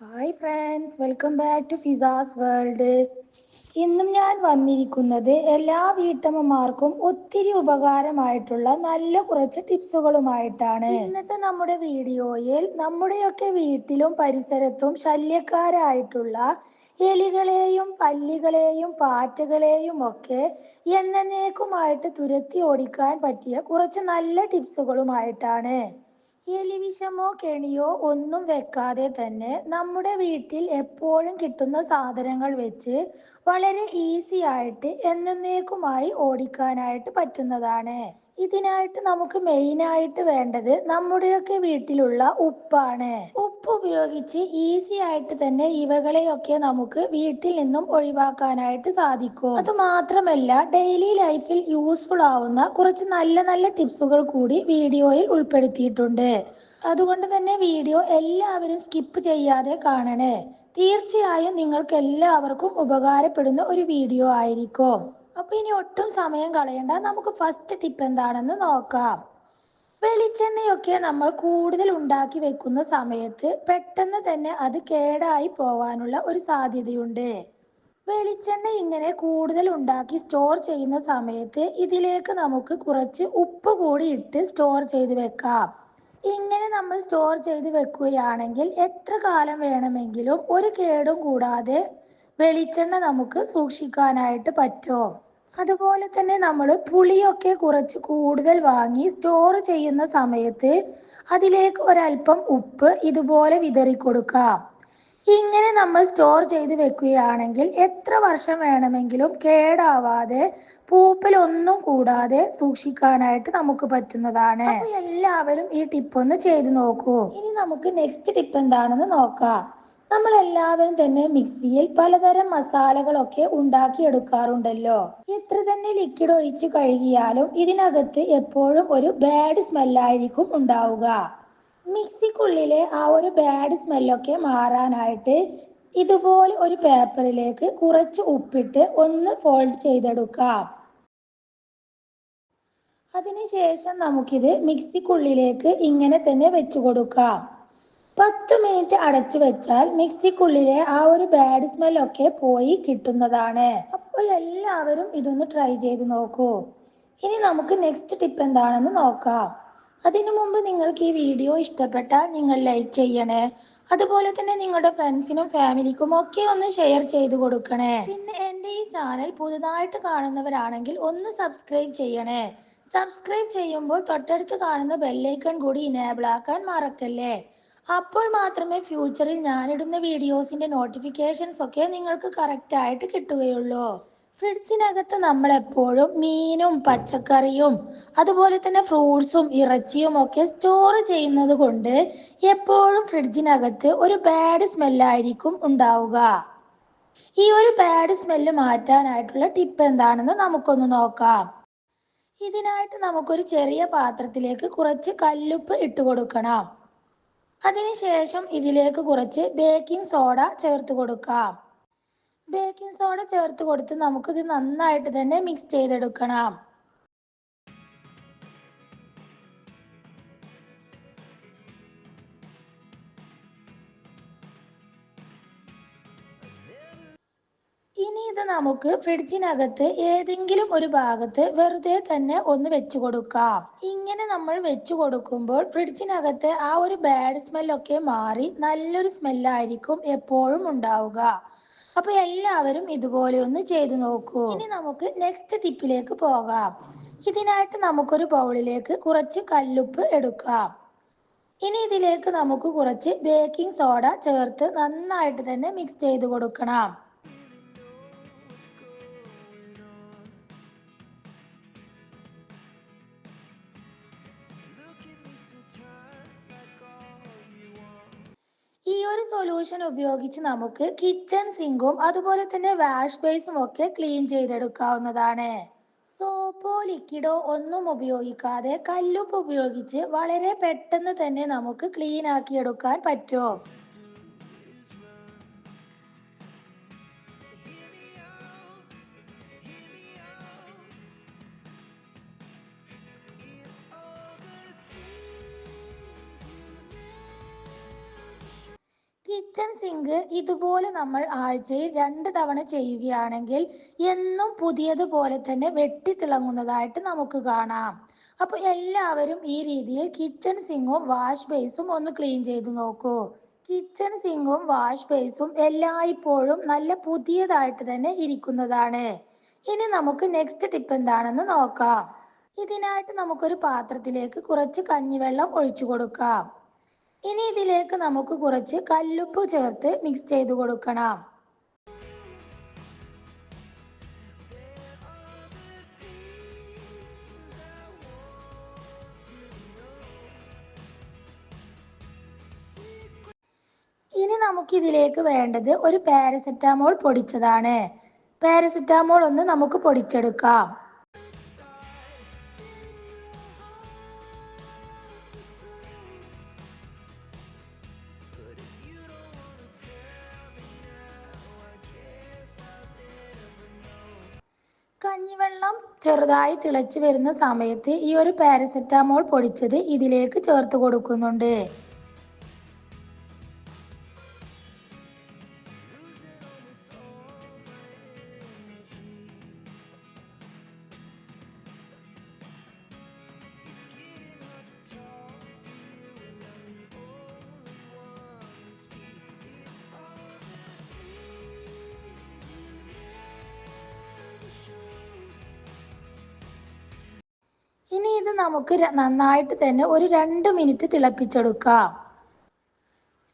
Hi friends welcome back to Fiza's world ഇന്നും ഞാൻ വന്നിരിക്കുന്നത് എല്ലാ വീട്ടമ്മമാർക്കും ഒത്തിരി ഉപകാരമായിട്ടുള്ള നല്ല കുറച്ച് ടിപ്സുകളുമായിട്ടാണ്. ഇന്നത്തെ നമ്മുടെ വീഡിയോയിൽ നമ്മുടെയൊക്കെ വീട്ടിലും പരിസരത്തും ശല്യക്കാരായിട്ടുള്ള എലികളെയും പല്ലികളെയും പാറ്റകളെയും ഒക്കെ എന്നേക്കുമായിട്ട് തുരത്തി ഓടിക്കാൻ പറ്റിയ കുറച്ച് നല്ല ടിപ്സുകളുമായിട്ടാണ്. എലിവിഷമോ കെണിയോ ഒന്നും വെക്കാതെ തന്നെ നമ്മുടെ വീട്ടിൽ എപ്പോഴും കിട്ടുന്ന സാധനങ്ങൾ വെച്ച് വളരെ ഈസി ആയിട്ട് എന്നേക്കുമായി ഓടിക്കാനായിട്ട് പറ്റുന്നതാണ്. ഇതിനായിട്ട് നമുക്ക് മെയിൻ ആയിട്ട് വേണ്ടത് നമ്മുടെയൊക്കെ വീട്ടിലുള്ള ഉപ്പാണ്. ഉപ്പ് ഉപയോഗിച്ച് ഈസി ആയിട്ട് തന്നെ ഇവകളെയൊക്കെ നമുക്ക് വീട്ടിൽ നിന്നും ഒഴിവാക്കാനായിട്ട് സാധിക്കും. അത് മാത്രമല്ല ഡെയിലി ലൈഫിൽ യൂസ്ഫുൾ ആവുന്ന കുറച്ച് നല്ല നല്ല ടിപ്സുകൾ കൂടി വീഡിയോയിൽ ഉൾപ്പെടുത്തിയിട്ടുണ്ട്. അതുകൊണ്ട് തന്നെ വീഡിയോ എല്ലാവരും സ്കിപ്പ് ചെയ്യാതെ കാണണേ. തീർച്ചയായും നിങ്ങൾക്ക് എല്ലാവർക്കും ഉപകാരപ്പെടുന്ന ഒരു വീഡിയോ ആയിരിക്കും. അപ്പൊ ഇനി ഒട്ടും സമയം കളയണ്ട. നമുക്ക് ഫസ്റ്റ് ടിപ്പ് എന്താണെന്ന് നോക്കാം. വെളിച്ചെണ്ണയൊക്കെ നമ്മൾ കൂടുതൽ ഉണ്ടാക്കി വെക്കുന്ന സമയത്ത് പെട്ടെന്ന് തന്നെ അത് കേടായി പോവാനുള്ള ഒരു സാധ്യതയുണ്ട്. വെളിച്ചെണ്ണ ഇങ്ങനെ കൂടുതൽ ഉണ്ടാക്കി സ്റ്റോർ ചെയ്യുന്ന സമയത്ത് ഇതിലേക്ക് നമുക്ക് കുറച്ച് ഉപ്പ് കൂടി ഇട്ട് സ്റ്റോർ ചെയ്ത് വെക്കാം. ഇങ്ങനെ നമ്മൾ സ്റ്റോർ ചെയ്ത് വെക്കുകയാണെങ്കിൽ എത്ര കാലം വേണമെങ്കിലും ഒരു കേടും കൂടാതെ വെളിച്ചെണ്ണ നമുക്ക് സൂക്ഷിക്കാനായിട്ട് പറ്റും. അതുപോലെ തന്നെ നമ്മൾ പുളിയൊക്കെ കുറച്ച് കൂടുതൽ വാങ്ങി സ്റ്റോർ ചെയ്യുന്ന സമയത്ത് അതിലേക്ക് ഒരല്പം ഉപ്പ് ഇതുപോലെ വിതറി കൊടുക്കാം. ഇങ്ങനെ നമ്മൾ സ്റ്റോർ ചെയ്ത് വെക്കുകയാണെങ്കിൽ എത്ര വർഷം വേണമെങ്കിലും കേടാവാതെ പൂപ്പലൊന്നും കൂടാതെ സൂക്ഷിക്കാനായിട്ട് നമുക്ക് പറ്റുന്നതാണ്. എല്ലാവരും ഈ ടിപ്പ് ഒന്ന് ചെയ്തു നോക്കൂ. ഇനി നമുക്ക് നെക്സ്റ്റ് ടിപ്പ് എന്താണെന്ന് നോക്കാം. നമ്മൾ എല്ലാവരും തന്നെ മിക്സിയിൽ പലതരം മസാലകളൊക്കെ ഉണ്ടാക്കി എടുക്കാറുണ്ടല്ലോ എത്ര തന്നെ ലിക്വിഡ് ഒഴിച്ച് കഴുകിയാലും ഇതിനകത്ത് എപ്പോഴും ഒരു ബാഡ് സ്മെല്ലായിരിക്കും ഉണ്ടാവുക. മിക്സിക്കുള്ളിലെ ആ ഒരു ബാഡ് സ്മെല്ലൊക്കെ മാറാനായിട്ട് ഇതുപോലെ ഒരു പേപ്പറിലേക്ക് കുറച്ച് ഉപ്പിട്ട് ഒന്ന് ഫോൾഡ് ചെയ്തെടുക്കാം. അതിനുശേഷം നമുക്കിത് മിക്സിക്കുള്ളിലേക്ക് ഇങ്ങനെ തന്നെ വെച്ചു കൊടുക്കാം പത്ത് മിനിറ്റ് അടച്ചു വെച്ചാൽ മിക്സിക്കുള്ളിലെ ആ ഒരു ബാഡ് സ്മെല്ലൊക്കെ പോയി കിട്ടുന്നതാണ്. അപ്പോൾ എല്ലാവരും ഇതൊന്ന് ട്രൈ ചെയ്ത് നോക്കൂ. ഇനി നമുക്ക് നെക്സ്റ്റ് ടിപ്പ് എന്താണെന്ന് നോക്കാം. അതിനു മുമ്പ് നിങ്ങൾക്ക് ഈ വീഡിയോ ഇഷ്ടപ്പെട്ടാൽ നിങ്ങൾ ലൈക്ക് ചെയ്യണേ. അതുപോലെ തന്നെ നിങ്ങളുടെ ഫ്രണ്ട്സിനും ഫാമിലിക്കും ഒക്കെ ഒന്ന് ഷെയർ ചെയ്ത് കൊടുക്കണേ. പിന്നെ എന്റെ ഈ ചാനൽ പുതുതായിട്ട് കാണുന്നവരാണെങ്കിൽ ഒന്ന് സബ്സ്ക്രൈബ് ചെയ്യണേ. സബ്സ്ക്രൈബ് ചെയ്യുമ്പോൾ തൊട്ടടുത്ത് കാണുന്ന ബെല്ലൈക്കൺ കൂടി ഇനേബിൾ ആക്കാൻ മറക്കല്ലേ? അപ്പോൾ മാത്രമേ ഫ്യൂച്ചറിൽ ഞാനിടുന്ന വീഡിയോസിന്റെ നോട്ടിഫിക്കേഷൻസ് ഒക്കെ നിങ്ങൾക്ക് കറക്റ്റ് ആയിട്ട് കിട്ടുകയുള്ളൂ. ഫ്രിഡ്ജിനകത്ത് നമ്മൾ എപ്പോഴും മീനും പച്ചക്കറിയും അതുപോലെ തന്നെ ഫ്രൂട്ട്സും ഇറച്ചിയും ഒക്കെ സ്റ്റോർ ചെയ്യുന്നത് കൊണ്ട് എപ്പോഴും ഫ്രിഡ്ജിനകത്ത് ഒരു ബാഡ് സ്മെല്ലായിരിക്കും ഉണ്ടാവുക. ഈ ഒരു ബാഡ് സ്മെല്ല് മാറ്റാനായിട്ടുള്ള ടിപ്പ് എന്താണെന്ന് നമുക്കൊന്ന് നോക്കാം. ഇതിനായിട്ട് നമുക്കൊരു ചെറിയ പാത്രത്തിലേക്ക് കുറച്ച് കല്ലുപ്പ് ഇട്ട് കൊടുക്കണം. അതിനുശേഷം ഇതിലേക്ക് കുറച്ച് ബേക്കിംഗ് സോഡ ചേർത്ത് കൊടുക്കാം. ബേക്കിംഗ് സോഡ ചേർത്ത് കൊടുത്ത് നമുക്കിത് നന്നായിട്ട് തന്നെ മിക്സ് ചെയ്തെടുക്കണം. ഇത് നമുക്ക് ഫ്രിഡ്ജിനകത്ത് ഏതെങ്കിലും ഒരു ഭാഗത്ത് വെറുതെ തന്നെ ഒന്ന് വെച്ചു കൊടുക്കാം. ഇങ്ങനെ നമ്മൾ വെച്ചു കൊടുക്കുമ്പോൾ ഫ്രിഡ്ജിനകത്ത് ആ ഒരു ബാഡ് സ്മെല്ലൊക്കെ മാറി നല്ലൊരു സ്മെല്ലായിരിക്കും എപ്പോഴും ഉണ്ടാവുക. അപ്പൊ എല്ലാവരും ഇതുപോലെ ഒന്ന് ചെയ്തു നോക്കൂ. ഇനി നമുക്ക് നെക്സ്റ്റ് ടിപ്പിലേക്ക് പോകാം. ഇതിനായിട്ട് നമുക്കൊരു ബൗളിലേക്ക് കുറച്ച് കല്ലുപ്പ് എടുക്കാം. ഇനി ഇതിലേക്ക് നമുക്ക് കുറച്ച് ബേക്കിംഗ് സോഡ ചേർത്ത് നന്നായിട്ട് തന്നെ മിക്സ് ചെയ്ത് കൊടുക്കണം. ഒരു സൊല്യൂഷൻ ഉപയോഗിച്ച് നമുക്ക് കിച്ചൺ സിങ്കും അതുപോലെ തന്നെ വാഷ് ബേസും ഒക്കെ ക്ലീൻ ചെയ്തെടുക്കാവുന്നതാണ്. സോപ്പോ ലിക്വിഡോ ഒന്നും ഉപയോഗിക്കാതെ കല്ലുപ്പ് ഉപയോഗിച്ച് വളരെ പെട്ടെന്ന് തന്നെ നമുക്ക് ക്ലീൻ ആക്കി എടുക്കാൻ പറ്റും. കിച്ചൺ സിങ്ക് ഇതുപോലെ നമ്മൾ ആഴ്ചയിൽ രണ്ട് തവണ ചെയ്യുകയാണെങ്കിൽ എന്നും പുതിയതുപോലെ തന്നെ വെട്ടിത്തിളങ്ങുന്നതായിട്ട് നമുക്ക് കാണാം. അപ്പോൾ എല്ലാവരും ഈ രീതിയിൽ കിച്ചൺ സിങ്കും വാഷ് ബേസും ഒന്ന് ക്ലീൻ ചെയ്ത് നോക്കൂ. കിച്ചൺ സിങ്കും വാഷ് ബേസും എല്ലായ്പ്പോഴും നല്ല പുതിയതായിട്ട് തന്നെ ഇരിക്കുന്നതാണ്. ഇനി നമുക്ക് നെക്സ്റ്റ് ടിപ്പ് എന്താണെന്ന് നോക്കാം. ഇതിനായിട്ട് നമുക്കൊരു പാത്രത്തിലേക്ക് കുറച്ച് കഞ്ഞിവെള്ളം ഒഴിച്ചു കൊടുക്കാം. ഇനി ഇതിലേക്ക് നമുക്ക് കുറച്ച് കല്ലുപ്പ് ചേർത്ത് മിക്സ് ചെയ്ത് കൊടുക്കണം. ഇനി നമുക്കിതിലേക്ക് വേണ്ടത് ഒരു പാരസെറ്റാമോൾ പൊടിച്ചതാണ്. പാരസെറ്റാമോൾ ഒന്ന് നമുക്ക് പൊടിച്ചെടുക്കാം. കഞ്ഞിവെള്ളം ചെറുതായി തിളച്ചു വരുന്ന സമയത്ത് ഈ ഒരു പാരസെറ്റാമോൾ പൊടിച്ചത് ഇതിലേക്ക് ചേർത്ത് കൊടുക്കുന്നുണ്ട്. ഇനി ഇത് നമുക്ക് നന്നായിട്ട് തന്നെ ഒരു രണ്ട് മിനിറ്റ് തിളപ്പിച്ചെടുക്കാം.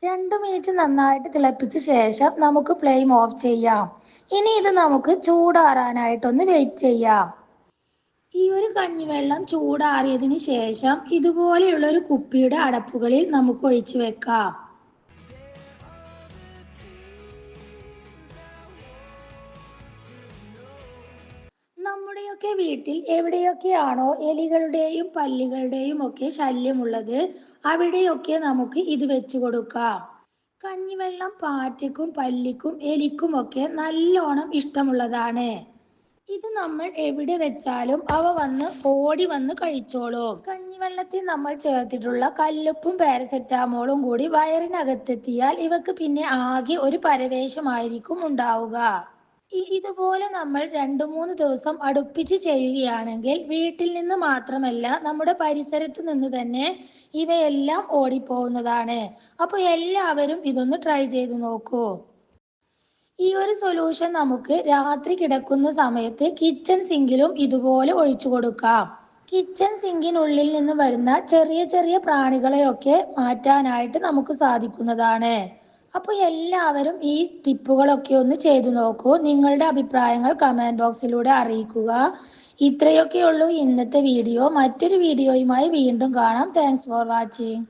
രണ്ട് മിനിറ്റ് നന്നായിട്ട് തിളപ്പിച്ച ശേഷം നമുക്ക് ഫ്ലെയിം ഓഫ് ചെയ്യാം. ഇനി ഇത് നമുക്ക് ചൂടാറാനായിട്ടൊന്ന് വെയിറ്റ് ചെയ്യാം. ഈ ഒരു കഞ്ഞിവെള്ളം ചൂടാറിയതിന് ശേഷം ഇതുപോലെയുള്ള ഒരു കുപ്പിയുടെ അടപ്പുകളിൽ നമുക്ക് ഒഴിച്ചു വെക്കാം. നമ്മുടെയൊക്കെ വീട്ടിൽ എവിടെയൊക്കെയാണോ എലികളുടെയും പല്ലികളുടെയും ഒക്കെ ശല്യമുള്ളത് അവിടെയൊക്കെ നമുക്ക് ഇത് വെച്ച് കൊടുക്കാം. കഞ്ഞിവെള്ളം പാറ്റയ്ക്കും പല്ലിക്കും എലിക്കും ഒക്കെ നല്ലോണം ഇഷ്ടമുള്ളതാണ്. ഇത് നമ്മൾ എവിടെ വെച്ചാലും അവ വന്ന് ഓടി വന്ന് കഴിച്ചോളും. കഞ്ഞിവെള്ളത്തിൽ നമ്മൾ ചേർത്തിട്ടുള്ള കല്ലുപ്പും പാരസെറ്റാമോളും കൂടി വയറിനകത്തെത്തിയാൽ ഇവക്ക് പിന്നെ ആകെ ഒരു പരവേശമായിരിക്കും ഉണ്ടാവുക. ഇതുപോലെ നമ്മൾ രണ്ടു മൂന്ന് ദിവസം അടുപ്പിച്ച് ചെയ്യുകയാണെങ്കിൽ വീട്ടിൽ നിന്ന് മാത്രമല്ല നമ്മുടെ പരിസരത്ത് നിന്ന് തന്നെ ഇവയെല്ലാം ഓടിപ്പോകുന്നതാണ്. അപ്പോൾ എല്ലാവരും ഇതൊന്ന് ട്രൈ ചെയ്ത് നോക്കൂ. ഈ ഒരു സൊല്യൂഷൻ നമുക്ക് രാത്രി കിടക്കുന്ന സമയത്ത് കിച്ചൺ സിങ്കിലും ഇതുപോലെ ഒഴിച്ചു കൊടുക്കാം. കിച്ചൺ സിങ്കിനുള്ളിൽ നിന്ന് വരുന്ന ചെറിയ ചെറിയ പ്രാണികളെയൊക്കെ മാറ്റാനായിട്ട് നമുക്ക് സാധിക്കുന്നതാണ്. അപ്പോൾ എല്ലാവരും ഈ ടിപ്പുകളൊക്കെ ഒന്ന് ചെയ്തു നോക്കൂ. നിങ്ങളുടെ അഭിപ്രായങ്ങൾ കമന്റ് ബോക്സിലൂടെ അറിയിക്കുക. ഇത്രയൊക്കെയുള്ളൂ ഇന്നത്തെ വീഡിയോ മറ്റൊരു വീഡിയോയുമായി വീണ്ടും കാണാം. Thanks for watching